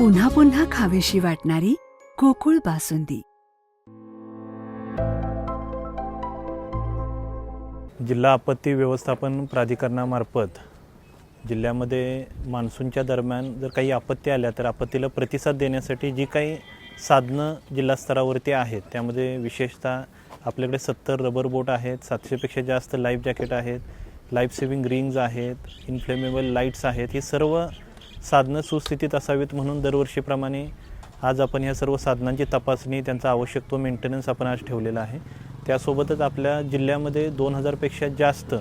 पुन्हा पुन्हा खावीशी वाटणारी गोकुळ बासुंदी. जिल्हा आपत्ती व्यवस्थापन प्राधिकरणामार्फत जिल्ह्यामध्ये मान्सूनच्या दरम्यान जर काही आपत्ती आल्या तर आपत्तीला प्रतिसाद देण्यासाठी जी काही साधनं जिल्हा स्तरावरती आहेत त्यामध्ये विशेषतः आपल्याकडे सत्तर रबर बोट आहेत सातशेपेक्षा जास्त लाईफ जॅकेट आहेत लाईफ सेविंग रिंग्ज आहेत इन्फ्लेमेबल लाईट्स आहेत ही सर्व साधनं सुस्थितीत असावीत म्हणून दरवर्षीप्रमाणे आज आपण ह्या सर्व साधनांची तपासणी त्यांचा आवश्यक तो मेंटेनन्स आपण आज ठेवलेला आहे. त्यासोबतच आपल्या जिल्ह्यामध्ये दोन हजारपेक्षा जास्त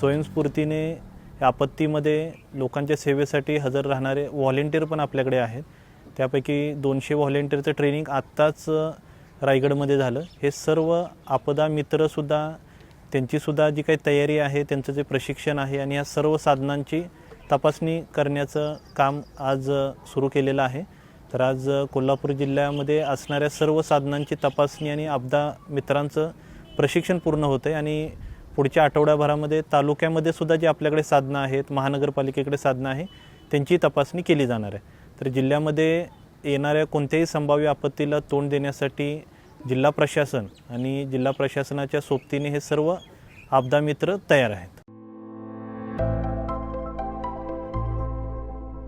स्वयंस्फूर्तीने आपत्तीमध्ये लोकांच्या सेवेसाठी हजर राहणारे व्हॉलेंटियर पण आपल्याकडे आहेत. त्यापैकी दोनशे व्हॉलेंटियरचं ट्रेनिंग आत्ताच रायगडमध्ये झालं. हे सर्व आपदा मित्रसुद्धा त्यांचीसुद्धा जी काही तयारी आहे त्यांचं जे प्रशिक्षण आहे आणि या सर्व साधनांची तपासणी करण्याचं काम आज सुरू केलेलं आहे. तर आज कोल्हापूर जिल्ह्यामध्ये असणाऱ्या सर्व साधनांची तपासणी आणि आपदा मित्रांचं प्रशिक्षण पूर्ण होतं आहे आणि पुढच्या आठवड्याभरामध्ये तालुक्यामध्ये सुद्धा जी आपल्याकडे साधनं आहेत महानगरपालिकेकडे साधनं आहे त्यांची तपासणी केली जाणार आहे. तर जिल्ह्यामध्ये येणाऱ्या कोणत्याही संभाव्य आपत्तीला तोंड देण्यासाठी जिल्हा प्रशासन आणि जिल्हा प्रशासनाच्या सोबतीने हे सर्व आपदा मित्र तयार आहेत.